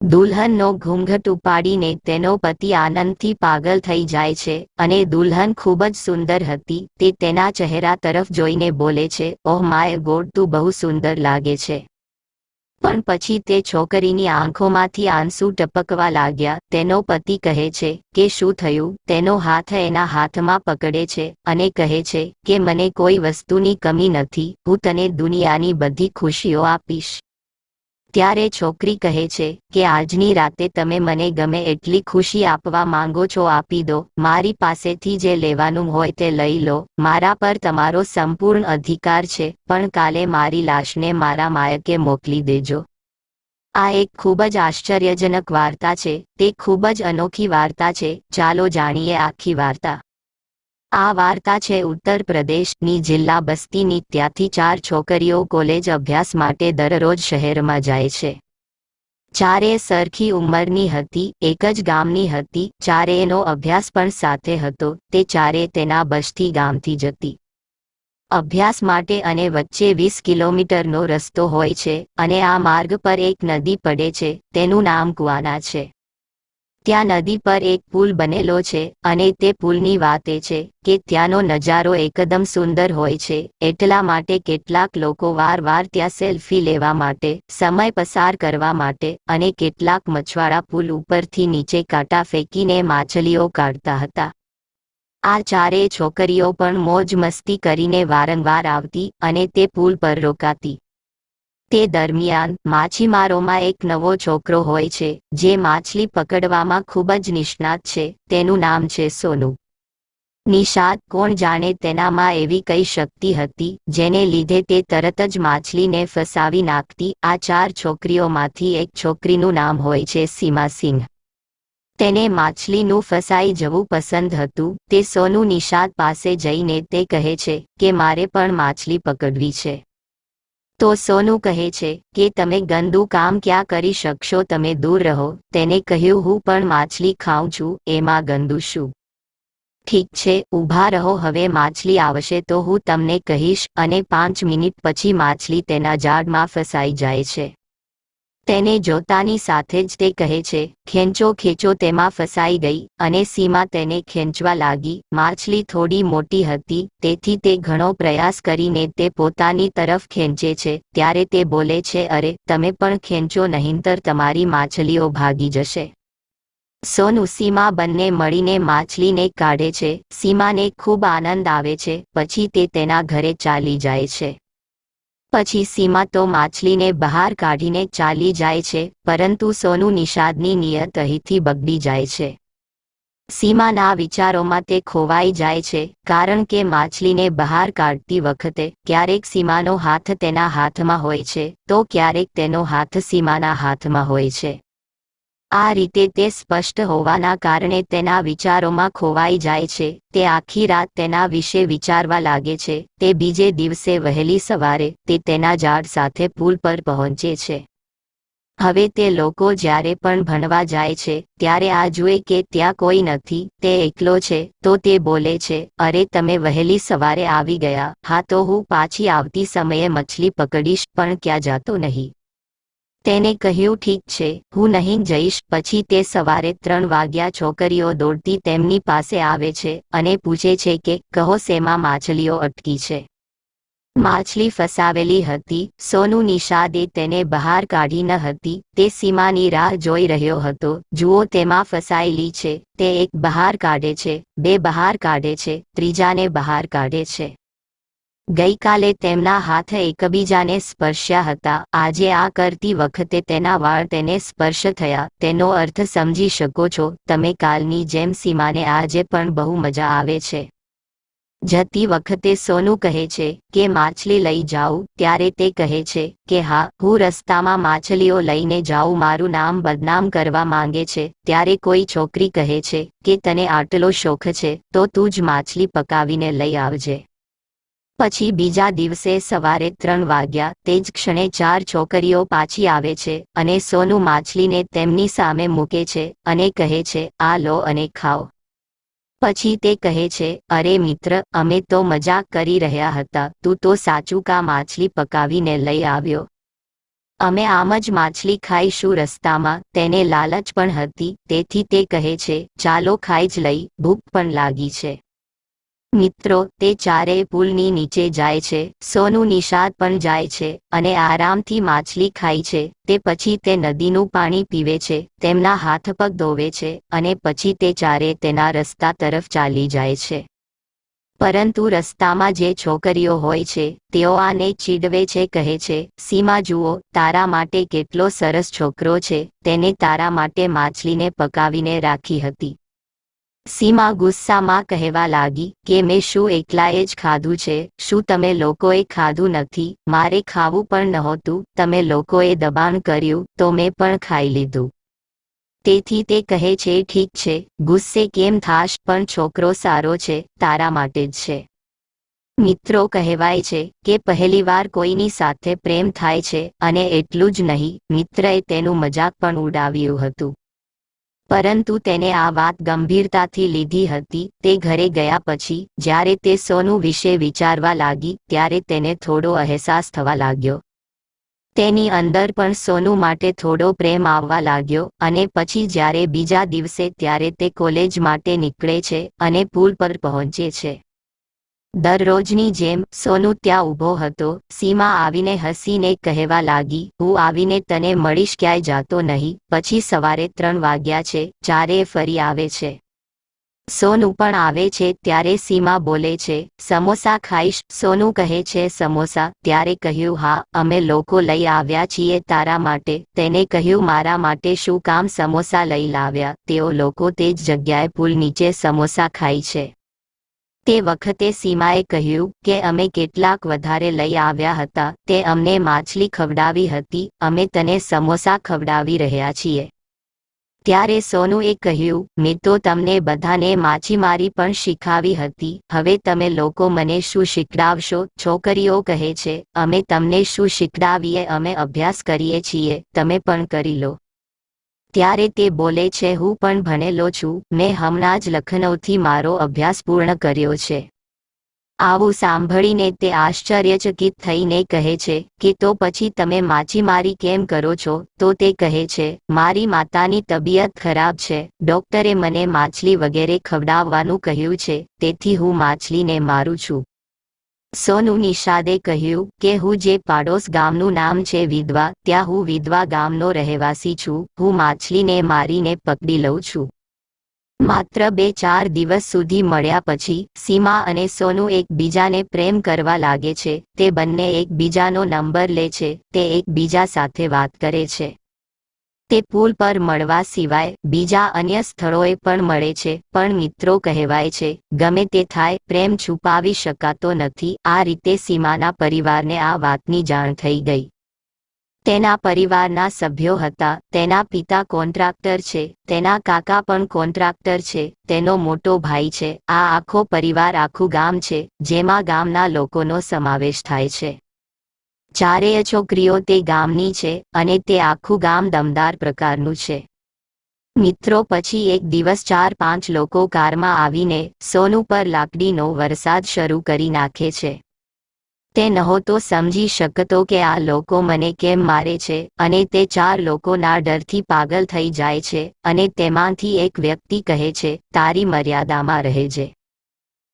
દુલ્હનનો ઘૂંઘટ ઉપાડીને તેનો પતિ આનંદથી પાગલ થઈ જાય છે અને દુલ્હન ખૂબ જ સુંદર હતી, તે તેના ચહેરા તરફ જોઈને બોલે છે, ઓહ માય ગોડ, તું બહુ સુંદર લાગે છે. પણ પછી તે છોકરીની આંખોમાંથી આંસુ ટપકવા લાગ્યા, તેનો પતિ કહે છે, કે શું થયું? તેનો હાથ એના હાથમાં પકડે છે અને કહે છે, કે મને કોઈ વસ્તુની કમી નથી, હું તને દુનિયાની બધી ખુશીઓ આપીશ. ત્યારે છોકરી કહે છે કે આજની રાતે તમે મને ગમે એટલી ખુશી આપવા માંગો છો આપી દો. મારી પાસેથી જે લેવાનું હોય તે લઈ લો. મારા પર તમારો સંપૂર્ણ અધિકાર છે, પણ કાલે મારી લાશને મારા માયકે મોકલી દેજો. આ એક ખૂબ જ આશ્ચર્યજનક વાર્તા છે. તે ખૂબ જ અનોખી વાર્તા છે. ચાલો જાણીએ આખી વાર્તા. આ વાર્તા છે ઉત્તર પ્રદેશની જિલ્લા બસ્તીની, ત્યાંથી ચાર છોકરીઓ કોલેજ અભ્યાસ માટે દરરોજ શહેરમાં જાય છે. ચારે સરખી ઉંમરની હતી, એક જ ગામની હતી ચારેયનો અભ્યાસ પણ સાથે હતો, તે ચારે તેના બસથી ગામથી જતી. અભ્યાસ માટે અને વચ્ચે વીસ કિલોમીટરનો રસ્તો હોય છે અને આ માર્ગ પર એક નદી પડે છે, તેનું નામ કુવાના છે. ત્યાં નદી પર એક પુલ બનેલો છે અને તે પુલની વાત એ છે કે ત્યાંનો નજારો એકદમ સુંદર હોય છે એટલા માટે કેટલાક લોકો વારવાર ત્યાં સેલ્ફી લેવા માટે, સમય પસાર કરવા માટે અને કેટલાક મછવાડા પુલ ઉપરથી નીચે કાંટા ફેંકીને માછલીઓ કાઢતા હતા. આ ચારેય છોકરીઓ પણ મોજ મસ્તી કરીને વારંવાર આવતી અને તે પુલ પર રોકાતી. તે દરમિયાન માછીમારોમાં એક નવો છોકરો હોય છે, જે માછલી પકડવામાં ખૂબ જ નિષ્ણાત છે, તેનું નામ છે સોનુ. નિષાદ કોણ જાણે તેનામાં એવી કઈ શક્તિ હતી, જેને લીધે તે તરત જ માછલીને ફસાવી નાખતી, આ ચાર છોકરીઓમાંથી એક છોકરીનું નામ હોય છે સીમા સિંહ. તેને માછલીનું ફસાઈ જવું પસંદ હતું, તે સોનુ નિષાદ પાસે જઈને તે કહે છે કે, મારે પણ માછલી પકડવી છે. તો સોનુ કહે છે કે તમે ગંદુ કામ ક્યાં કરી શકશો તમે દૂર રહો, તેને કહ્યું હું પણ માછલી ખાઉં છું, એમાં ગંદુ શું? ઠીક છે, ઊભા રહો, હવે માછલી આવશે તો હું તમને કહીશ, અને પાંચ મિનિટ પછી માછલી તેના ઝાડમાં ફસાઈ જાય છે. તેને જોતાની સાથે જ તે કહે છે, ખેંચો ખેંચો, તેમાં ફસાઈ ગઈ અને સીમા તેને ખેંચવા લાગી. માછલી થોડી મોટી હતી, તેથી તે ઘણો પ્રયાસ કરીને તે પોતાની તરફ ખેંચે છે. ત્યારે તે બોલે છે, અરે, તમે પણ ખેંચો, નહીંતર તમારી માછલીઓ ભાગી જશે. સોનુ સીમા બંને મળીને માછલીને કાઢે છે. સીમાને ખૂબ આનંદ આવે છે, પછી તે તેના ઘરે ચાલી જાય છે. પછી સીમા તો માછલીને બહાર કાઢીને ચાલી જાય છે, પરંતુ સોનુ નિષાદની નિયત અહીંથી બગડી જાય છે. સીમાના વિચારોમાં તે ખોવાઈ જાય છે, કારણ કે માછલીને બહાર કાઢતી વખતે ક્યારેક સીમાનો હાથ તેના હાથમાં હોય છે, તો ક્યારેક તેનો હાથ સીમાના હાથમાં હોય છે. આ રીતે તે સ્પષ્ટ હોવાના કારણે તેના વિચારોમાં ખોવાઈ જાય છે. તે આખી રાત તેના વિશે વિચારવા લાગે છે. તે બીજે દિવસે વહેલી સવારે તે તેના ઝાડ સાથે પુલ પર પહોંચે છે. હવે તે લોકો જ્યારે પણ ભણવા જાય છે, ત્યારે આ જુએ કે ત્યાં કોઈ નથી, તે એકલો છે, તો તે બોલે છે, અરે, તમે વહેલી સવારે આવી ગયા. હા, તો હું પાછી આવતી સમયે મછલી પકડીશ, પણ ક્યાં જાતો નહીં. તેને કહ્યું, ઠીક છે, હું નહીં જઈશ. પછી તે સવારે ત્રણ વાગ્યા છોકરીઓ દોડતી તેમની પાસે આવે છે અને પૂછે છે કે, કહો, શેમાં માછલીઓ અટકી છે? માછલી ફસાવેલી હતી, સોનુ નિષાદે તેને બહાર કાઢી ન હતી, તે સીમાની રાહ જોઈ રહ્યો હતો. જુઓ, તેમાં ફસાયેલી છે, તે એક બહાર કાઢે છે, બે બહાર કાઢે છે, ત્રીજાને બહાર કાઢે છે. ગઈકાલે તેમના હાથ એકબીજાને સ્પર્શ્યા હતા. આજે આ કરતી વખતે તેના વાળ તેને સ્પર્શ થયા. તેનો અર્થ સમજી શકો છો, તમે કાલની જેમ સીમાને આજે પણ બહુ મજા આવે છે. જતી વખતે સોનું કહે છે કે, માછલી લઈ જાઉં. ત્યારે તે કહે છે કે, હા, હું રસ્તામાં માછલીઓ લઈને જાઉં. મારું નામ બદનામ કરવા માંગે છે. ત્યારે કોઈ છોકરી કહે છે કે, તને આટલો શોખ છે, તો તું જ માછલી પકાવીને લઈ આવજે. પછી બીજા દિવસે સવારે ત્રણ વાગ્યા તે જ ક્ષણે ચાર છોકરીઓ પાછી આવે છે અને સોનું માછલીને તેમની સામે મૂકે છે અને કહે છે, આ લો અને ખાઓ. પછી તે કહે છે, અરે મિત્ર, અમે તો મજાક કરી રહ્યા હતા, તું તો સાચું કા માછલી પકાવીને લઈ આવ્યો? અમે આમ જ માછલી ખાઈશું રસ્તામાં. તેને લાલચ પણ હતી, તેથી તે કહે છે, ચાલો ખાઈ જ લઈ. ભૂખ પણ લાગી છે. મિત્રો, તે ચારેય પુલની નીચે જાય છે, સોનું નિષાદ પણ જાય છે અને આરામથી માછલી ખાય છે, તે પછી તે નદીનું પાણી પીવે છે, તેમના હાથ પગ ધોવે છે અને પછી તે ચારે તેના રસ્તા તરફ ચાલી જાય છે. પરંતુ રસ્તામાં જે છોકરીઓ હોય છે, તેઓ આને ચીડવે છે, કહે છે, સીમા જુઓ, તારા માટે કેટલો સરસ છોકરો છે. તેને તારા માટે માછલીને પકાવીને રાખી હતી. સીમા ગુસ્સામાં કહેવા લાગી કે મેં શું એકલાએ જ ખાધું છે? શું તમે લોકોએ ખાધું નથી? મારે ખાવું પણ નહોતું. તમે લોકોએ દબાણ કર્યું તો મેં પણ ખાઈ લીધું. તેથી તે કહે છે, ઠીક છે. ગુસ્સે કેમ થાશ? પણ છોકરો સારો છે. તારા માટે જ છે. મિત્રો કહેવાય છે કે પહેલીવાર કોઈની સાથે પ્રેમ થાય છે અને એટલું જ નહીં, મિત્રએ તેનું મજાક પણ ઉડાવ્યું હતું. પરંતુ તેને આ વાત ગંભીરતાથી લીધી હતી, તે ઘરે ગયા પછી, જ્યારે તે સોનું વિશે વિચારવા લાગી, ત્યારે તેને થોડો અહેસાસ થવા લાગ્યો. તેની અંદર પણ સોનું માટે થોડો પ્રેમ આવવા લાગ્યો, અને પછી જ્યારે બીજા દિવસે ત્યારે તે કોલેજ માટે નીકળે છે, અને પુલ પર પહોંચે છે. દરરોજની જેમ સોનુ ત્યાં ઊભો હતો, સીમા આવીને હસીને કહેવા લાગી, હું આવીને તને મળીશ, ક્યાંય જાતો નહીં, પછી સવારે ત્રણ વાગ્યા છે ચારે ફરી આવે છે. સોનું પણ આવે છે, ત્યારે સીમા બોલે છે, સમોસા ખાઈશ. સોનું કહે છે, સમોસા. ત્યારે કહ્યું, હા, અમે લોકો લઈ આવ્યા છીએ તારા માટે, તેને કહ્યું, મારા માટે શું કામ સમોસા લઈ લાવ્યા? તેઓ લોકો તે જ જગ્યાએ પુલ નીચે સમોસા ખાય છે. તે વખતે સીમાએ કહ્યું કે અમે કેટલાક વધારે લઈ આવ્યા હતા, તે અમને માછલી ખવડાવી હતી, અમે તને સમોસા ખવડાવી રહ્યા છીએ. ત્યારે સોનુએ કહ્યું, મેં તો તમને બધાને માછીમારી પણ શીખાવી હતી, હવે તમે લોકો મને શું શીખડાવશો? છોકરીઓ કહે છે, અમે તમને શું શીખડાવીએ, અમે અભ્યાસ કરીએ છીએ, તમે પણ કરી લો. ત્યારે તે બોલે છે, હું પણ ભણેલો છું, મેં હમણાં જ લખનૌથી મારો અભ્યાસ પૂર્ણ કર્યો છે. આવું સાંભળીને તે આશ્ચર્યચકિત થઈને કહે છે, કે તો પછી તમે માછીમારી કેમ કરો છો? તો તે કહે છે, મારી માતાની તબિયત ખરાબ છે, ડોક્ટરે મને માછલી વગેરે ખવડાવવાનું કહ્યું છે, તેથી હું માછલીને મારું છું. સોનુ નિષાદે કહ્યું કે, હું જે પાડોશ ગામનું નામ છે વિધવા, ત્યાં હું વિધવા ગામનો રહેવાસી છું. હું માછલીને મારીને પકડી લઉં છું. માત્ર બે ચાર દિવસ સુધી મળ્યા પછી, સીમા અને સોનુ એકબીજાને પ્રેમ કરવા લાગે છે. તે બંને એકબીજાનો નંબર લે છે. તે એકબીજા સાથે વાત કરે છે. તે પુલ પર મળવા સિવાય બીજા અન્ય સ્થળોએ પણ મળે છે, પણ મિત્રો કહેવાય છે, ગમે તે થાય, પ્રેમ છુપાવી શકાતો નથી, આ રીતે સીમાના પરિવારને આ વાતની જાણ થઈ ગઈ. તેના પરિવારના સભ્યો હતા, તેના પિતા કોન્ટ્રાક્ટર છે, તેના કાકા પણ કોન્ટ્રાક્ટર છે, તેનો મોટો ભાઈ છે, આ આખો પરિવાર આખું ગામ છે, જેમાં ગામના લોકોનો સમાવેશ થાય છે. ચારેય છોકરીઓ તે ગામની છે અને તે આખું ગામ દમદાર પ્રકારનું છે. મિત્રો, પછી એક દિવસ ચાર પાંચ લોકો કારમાં આવીને સોનું પર લાકડીનો વરસાદ શરૂ કરી નાખે છે. તે નહોતો સમજી શકતો કે આ લોકો મને કેમ મારે છે અને તે ચાર લોકોના ડરથી પાગલ થઈ જાય છે અને તેમાંથી એક વ્યક્તિ કહે છે, તારી મર્યાદામાં રહેજે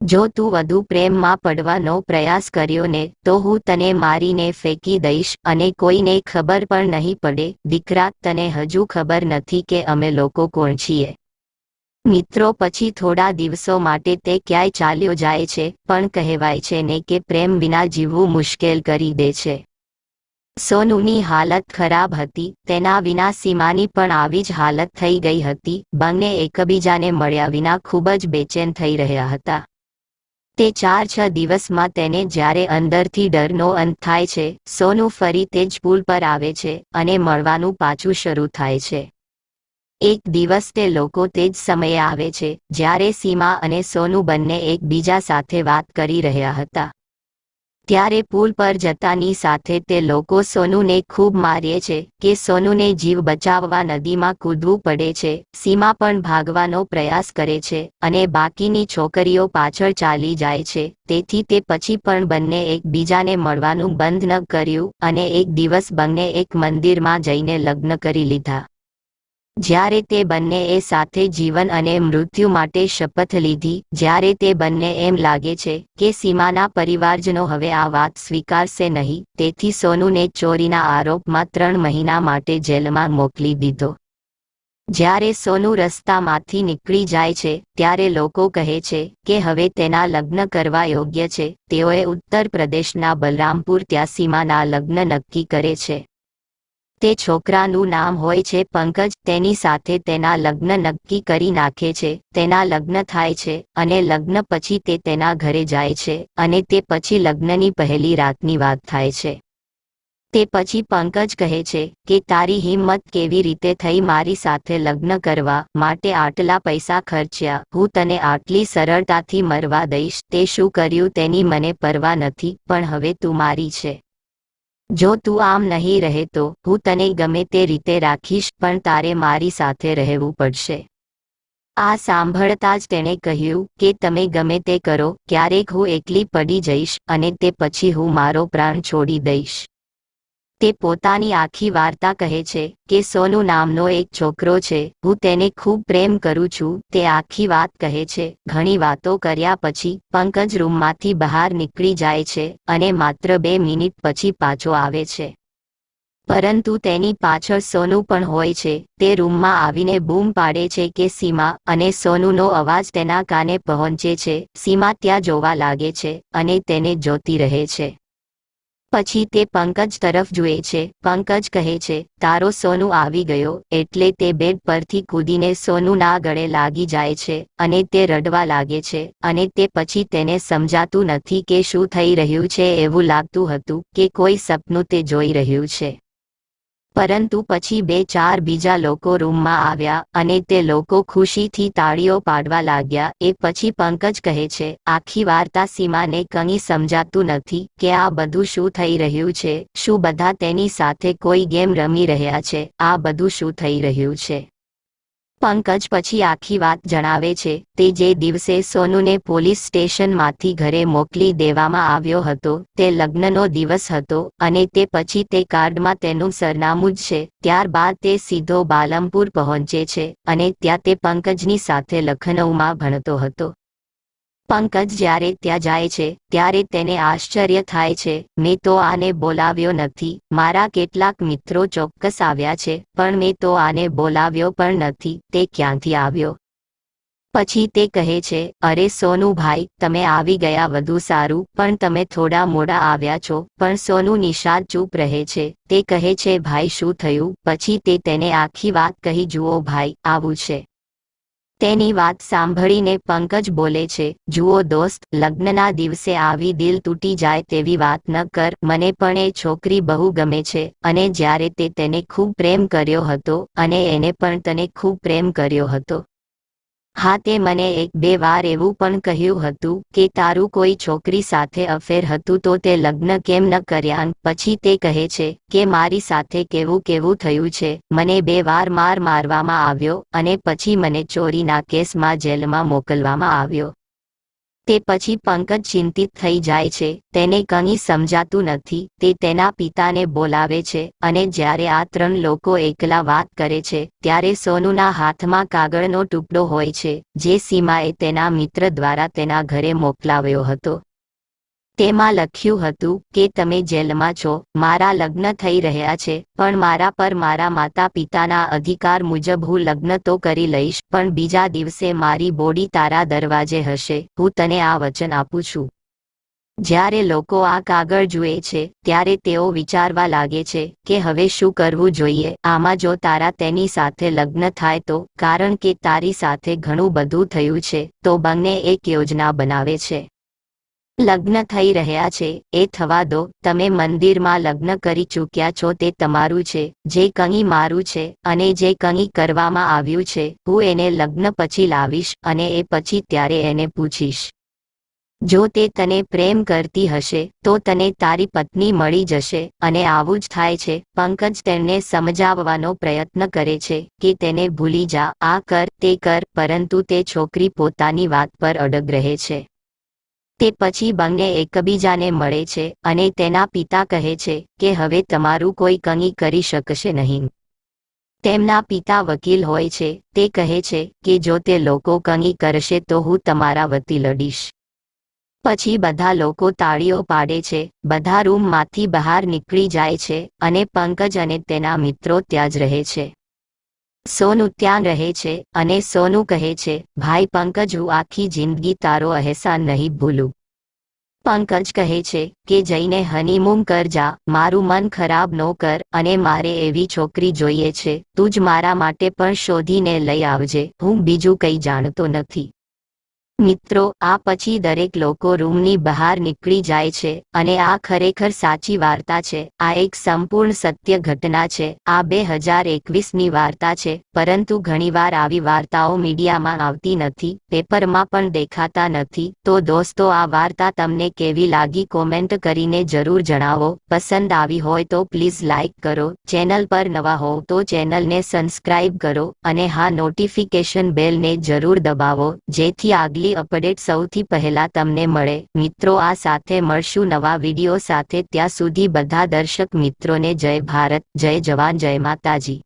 જો તું વધુ પ્રેમમાં પડવાનો પ્રયાસ કર્યો ને, તો હું તને મારીને ફેંકી દઈશ અને કોઈને ખબર પણ નહીં પડે. દીકરા, તને હજુ ખબર નથી કે અમે લોકો કોણ છીએ. મિત્રો, પછી થોડા દિવસો માટે તે ક્યાંય ચાલ્યો જાય છે, પણ કહેવાય છે ને કે પ્રેમ વિના જીવવું મુશ્કેલ કરી દે છે. સોનુની હાલત ખરાબ હતી, તેના વિના સીમાની પણ આવી જ હાલત થઈ ગઈ હતી. બંને એકબીજાને મળ્યા વિના ખૂબ જ બેચેન થઈ રહ્યા હતા. તે ચાર છ દિવસમાં તેને જ્યારે અંદરથી ડરનો અંત થાય છે, સોનું ફરી તે જ પુલ પર આવે છે અને મળવાનું પાછું શરૂ થાય છે. એક દિવસ તે લોકો તે જ સમયે આવે છે, જ્યારે સીમા અને સોનું બંને એકબીજા સાથે વાત કરી રહ્યા હતા. ત્યારે પુલ પર જતાની સાથે તે લોકો સોનુને ખૂબ મારે છે કે સોનુને જીવ બચાવવા નદીમાં કૂદવું પડે છે, સીમા પણ ભાગવાનો પ્રયાસ કરે છે અને બાકીની છોકરીઓ પાછળ ચાલી જાય છે. તેથી તે પછી પણ બંને એકબીજાને મળવાનું બંધ ન કર્યું અને એક દિવસ બંને એક મંદિરમાં જઈને લગ્ન કરી લીધા. જ્યારે તે બંનેએ સાથે જીવન અને મૃત્યુ માટે શપથ લીધી, જ્યારે તે બંને એમ લાગે છે કે સીમાના પરિવારજનો હવે આ વાત સ્વીકારશે નહીં, તેથી સોનુને ચોરીના આરોપમાં ત્રણ મહિના માટે જેલમાં મોકલી દીધો. જ્યારે સોનુ રસ્તામાંથી નીકળી જાય છે, ત્યારે લોકો કહે છે કે હવે તેના લગ્ન કરવા યોગ્ય છે, તેઓએ ઉત્તર પ્રદેશના બલરામપુર ત્યાં સીમાના લગ્ન નક્કી કરે છે. તે છોકરાનું નામ હોય છે પંકજ, તેની સાથે તેના લગ્ન નક્કી કરી નાખે છે, તેના લગ્ન થાય છે અને લગ્ન પછી તે તેના ઘરે જાય છે અને તે પછી લગ્નની પહેલી રાતની વાત થાય છે. તે પછી પંકજ કહે છે કે તારી હિંમત કેવી રીતે થઈ મારી સાથે લગ્ન કરવા માટે આટલા પૈસા ખર્ચ્યા, હું તને આટલી સરળતાથી મરવા દઈશ, તે શું કર્યું તેની મને પરવા નથી, પણ હવે તું મારી છે. જો તું આમ નહીં રહે તો હું તને ગમે તે રીતે રાખીશ, પણ તારે મારી સાથે રહેવું પડશે. આ સાંભળતા જ તેણે કહ્યું કે તમે ગમે તે કરો, ક્યારેક હું એકલી પડી જઈશ અને તે પછી હું મારો પ્રાણ છોડી દઈશ. તે પોતાની આખી વાર્તા કહે છે કે સોનુ નામનો એક છોકરો છે. હું તેને ખૂબ પ્રેમ કરું છું. તે આખી વાત કહે છે. ઘણી વાતો કર્યા પછી પંકજ રૂમમાંથી બહાર નીકળી જાય છે અને માત્ર બે મિનિટ પછી પાછો આવે છે. પરંતુ તેની પાછળ સોનુ પણ હોય છે. તે રૂમમાં આવીને બૂમ પાડે છે કે સીમા અને સોનુનો અવાજ તેના કાને પહોંચે છે. સીમા ત્યાં જોવા લાગે છે અને તેને જોતી રહે છે. પછી તે પંકજ તરફ જુએ છે. પંકજ કહે છે, તારો સોનું આવી ગયો, એટલે તે બેડ પરથી કૂદીને સોનુના ગળે લાગી જાય છે અને તે રડવા લાગે છે અને તે પછી તેને સમજાતું નથી કે શું થઈ રહ્યું છે એવું લાગતું હતું કે કોઈ સપનું તે જોઈ રહ્યું છે. પરંતુ પછી બે ચાર બીજા લોકો રૂમમાં આવ્યા અને તે લોકો ખુશીથી તાળીઓ પાડવા લાગ્યા. એ પછી પંકજ કહે છે, આખી વાર્તા સીમાને કંઈ સમજાતું નથી કે આ બધું શું થઈ રહ્યું છે? શું બધા તેની સાથે કોઈ ગેમ રમી રહ્યા છે? આ બધું શું થઈ રહ્યું છે? પંકજ પછી આખી વાત જણાવે છે, તે જે દિવસે સોનુને પોલીસ સ્ટેશનમાંથી ઘરે મોકલી દેવામાં આવ્યો હતો, તે લગ્નનો દિવસ હતો અને તે પછી તે કાર્ડમાં તેનું સરનામું જ છે, ત્યારબાદ તે સીધો બાલમપુર પહોંચે છે અને ત્યાં તે પંકજની સાથે લખનૌમાં ભણતો હતો. પંકજ જ્યારે ત્યાં જાય છે, ત્યારે તેને આશ્ચર્ય થાય છે, મેં તો આને બોલાવ્યો નથી, મારા કેટલાક મિત્રો ચોક્કસ આવ્યા છે, પણ મેં તો આને બોલાવ્યો પણ નથી, તે ક્યાંથી આવ્યો? પછી તે કહે છે, અરે સોનુ ભાઈ તમે આવી ગયા વધુ સારું, પણ તમે થોડા મોડા આવ્યા છો, પણ સોનુ નિશાદ ચૂપ રહે છે, તે કહે છે, ભાઈ, શું થયું? પછી તે તેને આખી વાત કહી, જુઓ ભાઈ, આવું છે. તેની વાત સાંભળીને પંકજ બોલે છે, જુઓ દોસ્ત, લગ્નના દિવસે આવી દિલ તૂટી જાય તેવી વાત ન કર, મને પણ એ છોકરી બહુ ગમે છે, અને જ્યારે તે તેને ખૂબ પ્રેમ કર્યો હતો, અને એને પણ તને ખૂબ પ્રેમ કર્યો હતો. હા, તે મને એક બે વાર એવું પણ કહ્યું હતું કે તારું કોઈ છોકરી સાથે અફેર હતું તો તે લગ્ન કેમ ન કર્યા? પછી તે કહે છે કે મારી સાથે કેવું કેવું થયું છે. મને બે વાર માર મારવામાં આવ્યો અને પછી મને ચોરીના કેસમાં જેલમાં મોકલવામાં આવ્યો. તે પછી પંકજ ચિંતિત થઈ જાય છે, તેને કંઈ સમજાતું નથી, તે તેના પિતાને બોલાવે છે અને જ્યારે આ ત્રણ લોકો એકલા વાત કરે છે, ત્યારે સોનુના હાથમાં કાગળનો ટુકડો હોય છે, જે સીમાએ તેના મિત્ર દ્વારા તેના ઘરે મોકલાવ્યો હતો. તેમાં લખ્યું હતું કે તમે જેલમાં છો, મારા લગ્ન થઈ રહ્યા છે, પણ મારા પર મારા માતા પિતાના અધિકાર મુજબ હું લગ્ન તો કરી લઈશ, પણ બીજા દિવસે મારી બોડી તારા દરવાજે હશે, હું તને આ વચન આપું છું. જ્યારે લોકો આ કાગળ જુએ છે, ત્યારે તેઓ વિચારવા લાગે છે કે હવે શું કરવું જોઈએ, આમાં જો તારા તેની સાથે લગ્ન થાય તો, કારણ કે તારી સાથે ઘણું બધું થયું છે, તો બંને એક યોજના બનાવે છે. લગ્ન થઈ રહ્યા છે. એ થવા દો. તમે મંદિરમાં લગ્ન કરી ચૂક્યા છો. તે તમારું છે. જે કંઈ મારું છે અને જે કંઈ કરવામાં આવ્યું છે, હું એને લગ્ન પછી લાવીશ અને એ પછી ત્યારે એને પૂછીશ. જો તે તને પ્રેમ કરતી હશે, તો તને તારી પત્ની મળી જશે અને આવું જ થાય છે. પંકજ તેને સમજાવવાનો પ્રયત્ન કરે છે કે તેને ભૂલી જા. આ કર, તે કર, પરંતુ તે છોકરી પોતાની વાત પર અડગ રહે છે. તે પછી બંને એકબીજાને મળે છે અને તેના પિતા કહે છે કે હવે તમારું કોઈ કંઈ કરી શકશે નહીં. તેમના પિતા વકીલ હોય છે, તે કહે છે કે જો તે લોકો કંઈ કરશે તો હું તમારા વતી લડીશ. પછી બધા લોકો તાળીઓ પાડે છે, બધા રૂમમાંથી બહાર નીકળી જાય છે અને પંકજ અને તેના મિત્રો ત્યાં જ રહે છે. સોનું ત્યાં રહે છે અને સોનું કહે છે, ભાઈ, પંકજ, હું આખી જિંદગી તારો અહેસાન નહીં ભૂલું. પંકજ કહે છે કે, જઈને હનીમૂન કર જા, મારું મન ખરાબ ન કર અને મારે એવી છોકરી જોઈએ છે, તું જ મારા માટે પણ શોધીને લઈ આવજે, હું બીજું કંઈ જાણતો નથી. મિત્રો, આ પછી દરેક લોકો રૂમની બહાર નીકળી જાય છે અને આ ખરેખર સાચી વાર્તા છે. આ એક સંપૂર્ણ સત્ય ઘટના છે. આ બે હજાર એકવીસની વાર્તા છે, પરંતુ ઘણીવાર આવી વાર્તાઓ મીડિયામાં આવતી નથી, પેપરમાં પણ દેખાતા નથી. તો દોસ્તો, આ વાર્તા તમને કેવી લાગી કોમેન્ટ કરીને જરૂર જણાવો. પસંદ આવી હોય તો પ્લીઝ લાઇક કરો. ચેનલ પર નવા હોવ તો ચેનલને સબસ્ક્રાઇબ કરો અને હા, નોટિફિકેશન બેલને જરૂર દબાવો. જેથી આગલી અપડેટ સૌથી પહેલા તમને મળે. મિત્રો, આ સાથે મળશું નવા વીડિયો સાથે. ત્યાં સુધી બધા દર્શક મિત્રોને જય ભારત, જય જવાન, જય માતાજી.